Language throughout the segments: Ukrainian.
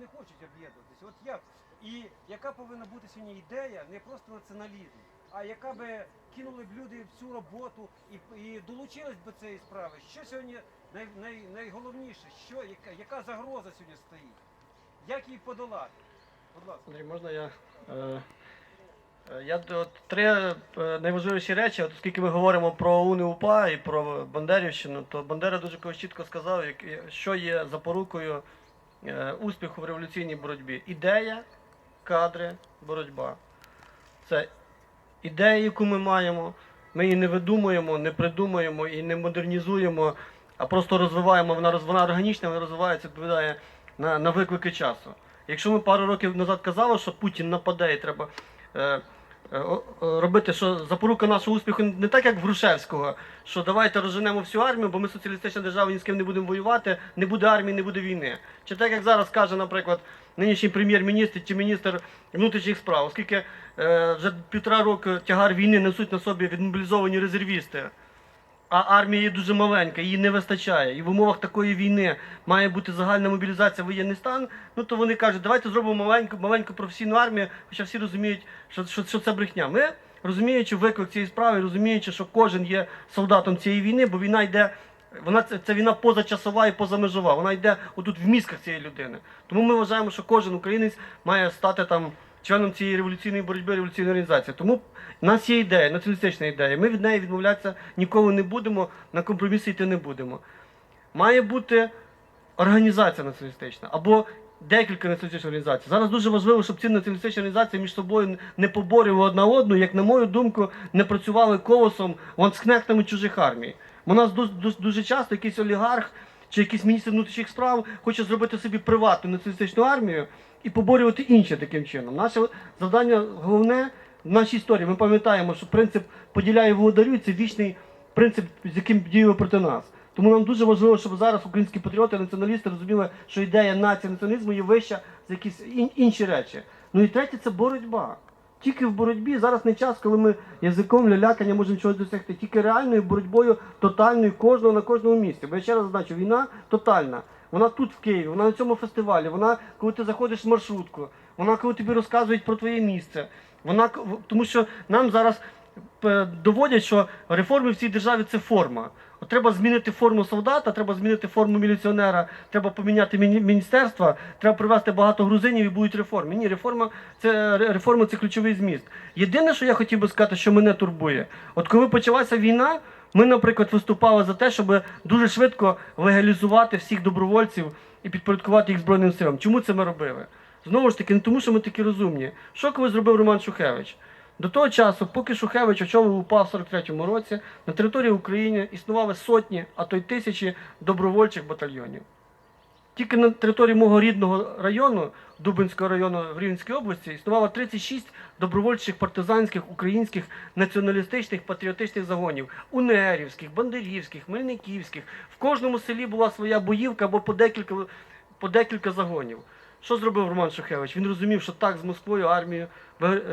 не хочуть об'єднуватися. От як? І яка повинна бути сьогодні ідея, не просто націоналізм, а яка би кинули б люди всю роботу і, і долучились до цієї справи. Що сьогодні най, най, найголовніше, що, яка, яка загроза сьогодні стоїть? Як її подолати? Будь ласка. Андрій, можна я. Е, е, я от три е, найважливіші речі, от оскільки ми говоримо про УНИ УПА і про Бандерівщину, то Бандера дуже чітко сказав, що є запорукою успіху в революційній боротьбі. Ідея, кадри, боротьба. Це ідея, яку ми маємо. Ми її не видумуємо, не придумуємо і не модернізуємо, а просто розвиваємо. Вона, вона органічна, вона розвивається, відповідає на, на виклики часу. Якщо ми пару років назад казали, що Путін нападе і треба е, е, робити, що запорука нашого успіху не так, як в Грушевського, що давайте розженемо всю армію, бо ми соціалістична держава, ні з ким не будемо воювати, не буде армії, не буде війни. Чи так, як зараз каже, наприклад, нинішній прем'єр-міністр чи міністр внутрішніх справ, оскільки е, вже півтора року тягар війни несуть на собі відмобілізовані резервісти. А армія є дуже маленька, її не вистачає. І в умовах такої війни має бути загальна мобілізація воєнний стан. Ну то вони кажуть, давайте зробимо маленьку, маленьку професійну армію, хоча всі розуміють, що, що, що це брехня. Ми, розуміючи виклик цієї справи, розуміючи, що кожен є солдатом цієї війни, бо війна йде. Вона це, це війна позачасова і позамежова. Вона йде отут в мізках цієї людини. Тому ми вважаємо, що кожен українець має стати там членом цієї революційної боротьби, революційної організації. Тому у нас є ідея, націоналістична ідея. Ми від неї відмовлятися ніколи не будемо, на компроміси йти не будемо. Має бути організація націоналістична або декілька націоналістичних організацій. Зараз дуже важливо, щоб ці націоналістичні організації між собою не поборювали одна одну, як на мою думку, не працювали колосом ланцкнехтами чужих армій. У нас дуже, дуже часто якийсь олігарх чи якийсь міністр внутрішніх справ хоче зробити собі приватну націоналістичну армію і поборювати інше таким чином. Наше завдання головне в нашій історії. Ми пам'ятаємо, що принцип поділяє володарюй це вічний принцип, з яким діяли проти нас. Тому нам дуже важливо, щоб зараз українські патріоти, націоналісти розуміли, що ідея нації націоналізму є вища за якісь інші речі. Ну і третє це боротьба. Тільки в боротьбі зараз не час, коли ми язиком лялякання можемо чогось досягти. Тільки реальною боротьбою тотальною кожного на кожному місці. Бо я ще раз зазначу, війна тотальна. Вона тут в Києві, вона на цьому фестивалі, вона коли ти заходиш в маршрутку, вона коли тобі розказують про твоє місце. Вона тому що нам зараз е, доводять, що реформи в цій державі це форма. Треба змінити форму солдата, треба змінити форму міліціонера, треба поміняти міні- міністерства, треба привести багато грузинів і будуть реформи. Ні, реформа це реформа це ключовий зміст. Єдине, що я хотів би сказати, що мене турбує, от коли почалася війна, ми, наприклад, виступали за те, щоб дуже швидко легалізувати всіх добровольців і підпорядкувати їх Збройним силам. Чому це ми робили? Знову ж таки, не тому, що ми такі розумні. Що коли зробив Роман Шухевич? До того часу, поки Шухевич очолив УПА в 43-му році, на території України існували сотні, а то й тисячі добровольчих батальйонів. Тільки на території мого рідного району, Дубинського району в Рівненській області, існувало 36 добровольчих партизанських українських націоналістичних патріотичних загонів унерівських, бандерівських, хмельниківських. В кожному селі була своя боївка або по декілька, по декілька загонів. Що зробив Роман Шухевич? Він розумів, що так з Москвою армію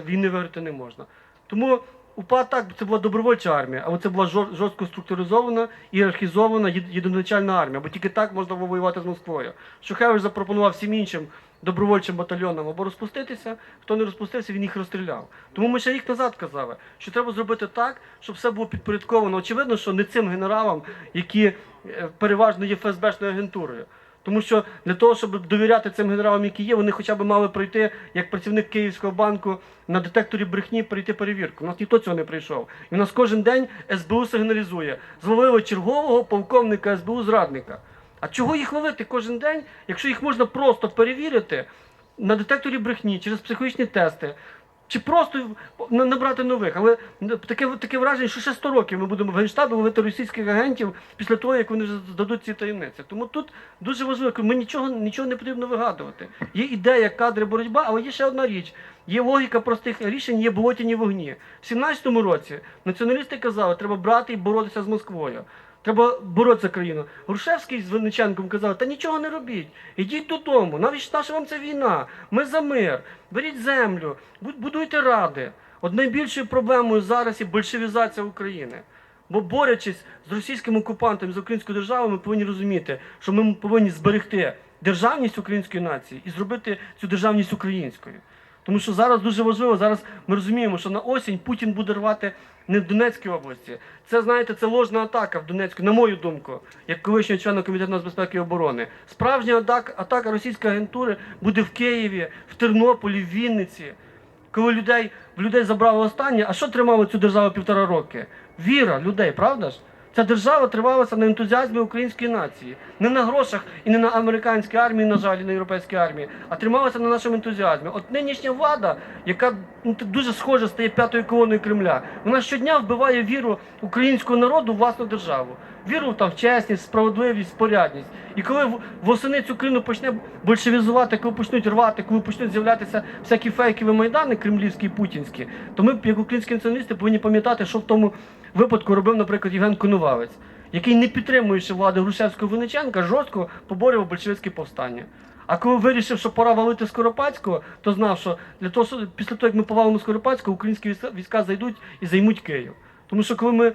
війни виграти не можна. Тому УПА так, це була добровольча армія, але це була жорстко структуризована, ієрархізована єд- єдиноначальна армія, бо тільки так можна було воювати з Москвою. Шухевич запропонував всім іншим добровольчим батальйонам або розпуститися. Хто не розпустився, він їх розстріляв. Тому ми ще рік назад казали, що треба зробити так, щоб все було підпорядковано. Очевидно, що не цим генералам, які е, переважно є ФСБшною агентурою. Тому що для того, щоб довіряти цим генералам, які є, вони хоча б мали пройти, як працівник Київського банку на детекторі брехні пройти перевірку. У нас ніхто цього не прийшов. І у нас кожен день СБУ сигналізує. Зловили чергового полковника СБУ зрадника. А чого їх ловити кожен день, якщо їх можна просто перевірити на детекторі брехні через психологічні тести? Чи просто набрати нових, але таке, таке враження, що ще 100 років ми будемо в Генштабі ловити російських агентів після того, як вони здадуть ці таємниці. Тому тут дуже важливо, ми нічого, нічого не потрібно вигадувати. Є ідея, кадри, боротьба, але є ще одна річ. Є логіка простих рішень, є болотяні вогні. В 17-му році націоналісти казали, треба брати і боротися з Москвою. Треба боротися країну. Грушевський з Винниченком казав, та нічого не робіть. Ідіть додому. Навіщо наша вам ця війна? Ми за мир. Беріть землю, будуйте ради. От найбільшою проблемою зараз є большевізація України. Бо борючись з російським окупантом, з українською державою, ми повинні розуміти, що ми повинні зберегти державність української нації і зробити цю державність українською. Тому що зараз дуже важливо, зараз ми розуміємо, що на осінь Путін буде рвати не в Донецькій області. Це, знаєте, це ложна атака в Донецьку, на мою думку, як колишнього члена комітету з безпеки і оборони. Справжня атака, атака російської агентури буде в Києві, в Тернополі, в Вінниці. Коли людей, в людей забрали останнє, а що тримало цю державу півтора роки? Віра людей, правда ж? Ця держава тривалася на ентузіазмі української нації, не на грошах і не на американській армії, на жаль, і на європейській армії, а трималася на нашому ентузіазмі. От нинішня влада, яка ну, дуже схоже стає п'ятою колоною Кремля, вона щодня вбиває віру українського народу в власну державу. Віру там в чесність, справедливість, порядність. І коли восени цю країну почне большевізувати, коли почнуть рвати, коли почнуть з'являтися всякі фейкові майдани кремлівські і путінські, то ми, як українські націоналісти, повинні пам'ятати, що в тому випадку робив, наприклад, Євген Коновалець, який, не підтримуючи влади Грушевського Винниченка, жорстко поборював большевицьке повстання. А коли вирішив, що пора валити Скоропадського, то знав, що для того, що після того, як ми повалимо Скоропадського, українські війська- зайдуть і займуть Київ. Тому що коли ми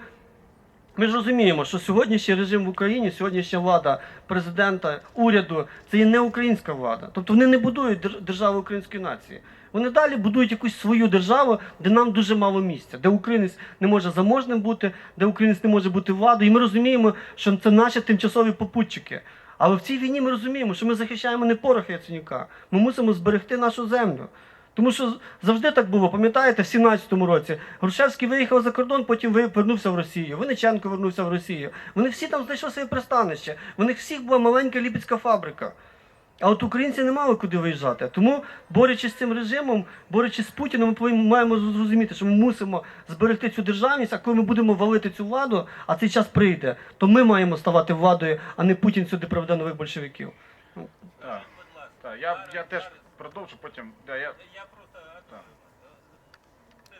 ми ж розуміємо, що сьогоднішній режим в Україні, сьогоднішня влада президента, уряду це є не українська влада. Тобто вони не будують дер- державу української нації. Вони далі будують якусь свою державу, де нам дуже мало місця, де українець не може заможним бути, де українець не може бути владою. І ми розуміємо, що це наші тимчасові попутчики. Але в цій війні ми розуміємо, що ми захищаємо не порох Яценюка. Ми мусимо зберегти нашу землю. Тому що завжди так було, пам'ятаєте, в 17-му році Грушевський виїхав за кордон, потім ви- вернувся в Росію. Винниченко вернувся в Росію. Вони всі там знайшли своє пристанище. У них всіх була маленька ліпецька фабрика. А от українці не мали куди виїжджати. Тому, борючись з цим режимом, борючись з Путіним, ми повинні маємо зрозуміти, що ми мусимо зберегти цю державність, а коли ми будемо валити цю владу, а цей час прийде, то ми маємо ставати владою, а не Путін сюди приведе нових большевиків. Я, я теж продовжу потім. Да, я.